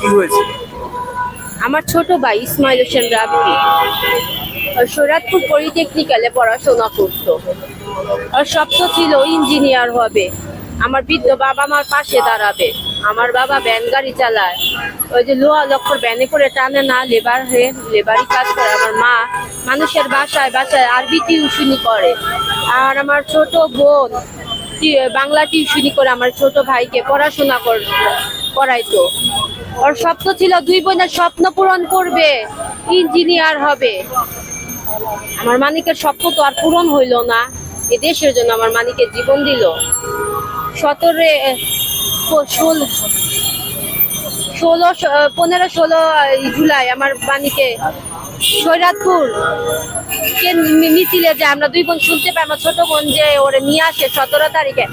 কি হয়েছে? আমার ছোট ভাই ইসমাইল হোসেন রাব্বি ও সৈরাতপুর পলিটেকনিক্যালে পড়াশোনা করতো। ওর স্বপ্ন ছিল ইঞ্জিনিয়ার হবে। আমার বৃদ্ধ বাবা আমার পাশে দাঁড়াবে। আমার বাবা ভ্যান গাড়ি চালায়। ওই যে লোহা লক্ষর ভ্যানে করে টানে না, লেবার হয়ে লেবারই কাজ করে। আমার মা মানুষের বাসায় বাসায় আরবি টিউশনি করে। আর আমার ছোট বোন বাংলা টিউশনি করে আমার ছোট ভাইকে পড়াশোনা কর করাইতো। ওর স্বপ্ন ছিল দুই বোনের স্বপ্ন পূরণ করবে, ইঞ্জিনিয়ার হবে। আমার মানিকের স্বপ্ন তো আর পূরণ হইল না। এ দেশের জন্য আমার মানিকের জীবন দিল। সতেরো ষোলো ষোলো পনেরো, ষোলো জুলাই আমার মানিকে সৈরাতপুর কে মিছিলে যে আমরা দুই বোন শুনতে পাই, আমার ছোট বোন যে ওরে নিয়ে আসে সতেরো তারিখে।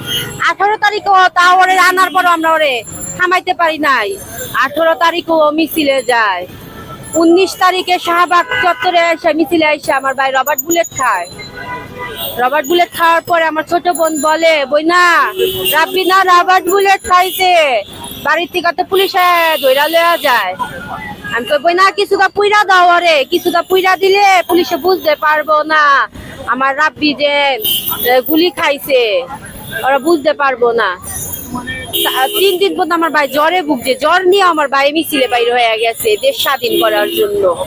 আঠারো তারিখে তা ওরে আনার পরও আমরা ওরে থামাইতে পারি নাই। আঠারো তারিখও মিছিলে যায়। উনিশ তারিখে শাহবাগ চত্বরে এসে মিছিলে এসে আমার ভাই রবার্ট বুলেট খায়। রবার্ট বুলেট খাওয়ার পরে আমার ছোট বোন বলে বই না রাব্বি না রবার্ট বুলেট খাইছে। বাড়ির থেকে তো পুলিশে ধৈরা লয়া যায়। আমি তো বই না কিছুটা পুইরা দাও ওরে কিছুটা পুইরা দিলে পুলিশে বুঝতে পারব না। আমার রাব্বি যে গুলি খাইছে, ওরা বুঝতে পারব না। তা- তিন দিন পর্যন্ত আমার ভাই জ্বরে ভুগছে। জ্বর নিয়ে আমার ভাই মিছিলে বাইরে হয়ে গেছে দেশ স্বাধীন করার জন্য।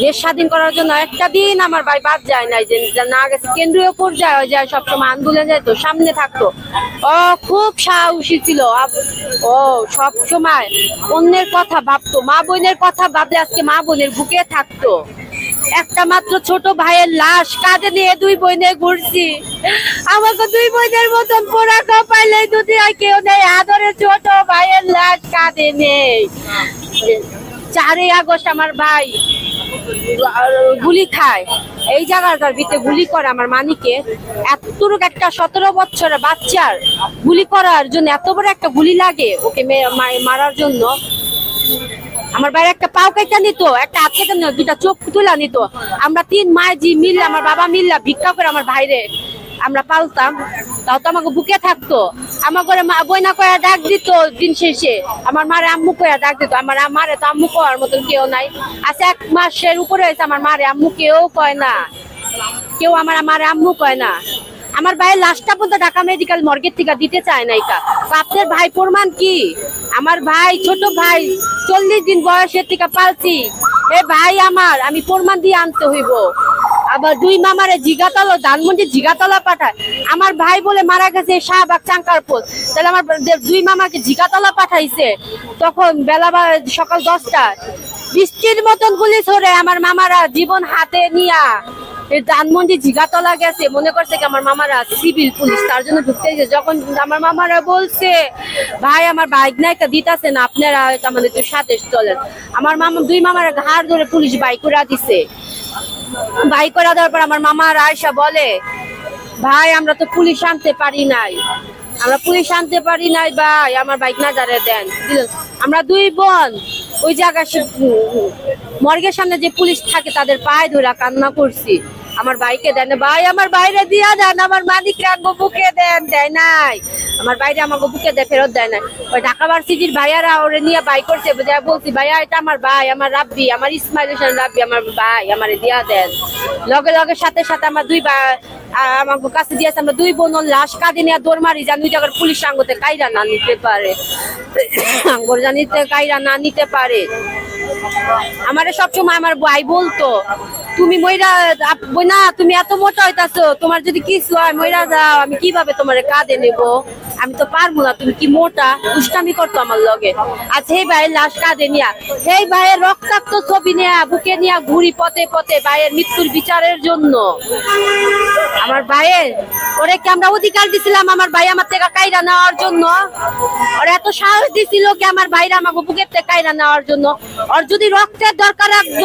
দেশ স্বাধীন করার জন্য একটা দিন আমার ভাই বাদ যায় নাই, যে না গেছে। কেন্দ্রীয় পর্যায়ে যায় সবসময় আন্দোলন যেত সামনে থাকতো। ও খুব সাহসী ছিল। ও সব সময় অন্যের কথা ভাবতো, মা বোনের কথা ভাবলে আজকে মা বোনের বুকে থাকতো। একটা মাত্র ছোট ভাইয়ের লাশ কাঁধে নিয়ে দুই বোনে ঘুরছি। আমাকে দুই বোনের মতন পোড়া যদি আর কেউ নেই আদরে ছোট ভাইয়ের লাশ কাঁধে নেই চারই আগস্ট আমার ভাই গুলি খায়। এই জায়গাটার ভিতরে গুলি করে আমার মানিকে। এতটুক একটা সতেরো বছরের বাচ্চার গুলি করার জন্য এত বড় একটা গুলি লাগে ওকে মারার জন্য। আমার বাইরে একটা পাও কেটে নিত, একটা হাত কেটে নিত দুটা চোখ তুলে নিত। আমরা তিন মায় জি মিললে, আমার বাবা মিললা, ভিক্ষা করে আমার ভাইরে আমরা পালতাম। তাও তো আমাকে বুকে থাকতো। আমার ঘরে মা বইনা কয়া ডাক দিত দিন শেষে। আমার মারে আম্মু কয়া ডাক দিত। আমার মারে তো আম্মু কয়ার মতন কেউ নাই। আচ্ছা এক মাসের উপরে হয়েছে আমার মারে আম্মু, কেউ কয় না। কেউ আমার মারে আম্মু কয় না। আমার ভাইয়ের লাশটা পর্যন্ত ঢাকা মেডিকেল মর্গের থেকে দিতে চায় না এটা। আপনার ভাই প্রমাণ কি? আমার ভাই, ছোট ভাই, চল্লিশ দিন বয়সের থেকে পালছি। এ ভাই আমার, আমি প্রমাণ দিয়ে আনতে হইব। আবার দুই মামারে জিগাতলা, ধানমন্ডি জিগাতলা পাঠায়। আমার ভাই বলে মারা গেছে শাহবাগ চাঙ্কারপুর তাহলে আমার দুই মামাকে জিগাতলা পাঠাইছে। তখন বেলা সকাল দশটায়। বৃষ্টির মতন গুলি ছড়ে আমার মামারা জীবন হাতে নিয়া ধানমন্ডি জিগাতলা গেছে, মনে করছে কি আমার মামারা সিভিল পুলিশ, তার জন্য ঢুকতে গেছে যখন আমার মামারা বলছে, ভাই, আমার বাইক নাই একটা দিতাছে না, আপনারা আমাদের একটু সাথে চলেন। আমার মামা, দুই মামারা ঘাড় ধরে পুলিশ বাইক করে দিছে। বাইক করে দেওয়ার পর আমার মামার আয়সা বলে, ভাই, আমরা তো পুলিশ আনতে পারি নাই। আমরা পুলিশ আনতে পারি নাই, ভাই, আমার বাইক না দাঁড়ে দেন। আমরা দুই বোন, ওই জায়গা মর্গের সামনে যে পুলিশ থাকে, তাদের পায়ে ধরে কান্না করছি। আমার বাইকে দেন। ভাই, আমার বাইরে দিয়া দেন। আমার মালিক রাখব বুকে দেন। দেয় নাই। আমার বাইরে আমাকে বুকে দেয়, ফেরত দেয় না ওই ঢাকা ভার্সিটির ভাইয়ারা ওরে নিয়ে বাই করছে বলছি, ভাইয়া, এটা আমার ভাই, আমার রাব্বি, আমার ইসমাইল হোসেন রাব্বি, আমার ভাই, আমার দিয়া দেন। লগে লগে সাথে সাথে আমার দুই আমার কাছে দিয়েছে, আমরা দুই বোন লাশ কাঁদে নিয়ে দৌড় মারি ওই জায়গার পুলিশ আঙ্গতে কাইরা না নিতে পারে। আঙ্গর জানিতে কাইরা না নিতে পারে। আমারে সবসময় আমার ভাই বলতো তুমি বই না, তুমি এত মোটা হইতাছো, তোমার যদি কিছু হয় ময়রা যাও, আমি কীভাবে তোমার কাঁদে নেব? আমি তো পারব না, তুমি কি মোটা? দুষ্টামি করতো আমার লগে। আচ্ছা এই ভাইয়ের লাশ কাঁদে নিয়া এই ভাইয়ের রক্তাক্ত ছবি নেয়া, বুকে নিয়া ঘুরি পথে পথে ভাইয়ের মৃত্যুর বিচারের জন্য। আমার ভাইয়ের ওরে কি আমরা অধিকার দিছিলাম, আমার ভাই আমার থেকে কাইরা নেওয়ার জন্য। ওর এত সাহস দিছিল কি আমার ভাইরা আমাকে বুকের থেকে কাইরা নেওয়ার জন্য। ওর যদি রক্তের দরকার রাখব,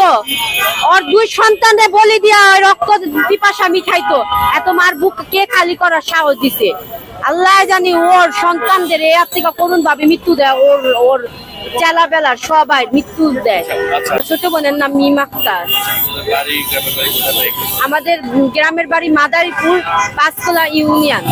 ওর দুই সন্তানে বলি দিয়া রক্ত পিপাসা মিঠাইতো এত মার বুক কে খালি করার সাহস দিছে আল্লাহ জানি ওর সন্তানদের এর থেকে করুণ ভাবে মৃত্যু দেয় ওর ওর চেলা বেলার সবাই মৃত্যু দেয় আচ্ছা। ছোট বোনের নাম মিম আক্তার? আমাদের গ্রামের বাড়ি মাদারীপুর পাঁচতলা ইউনিয়ন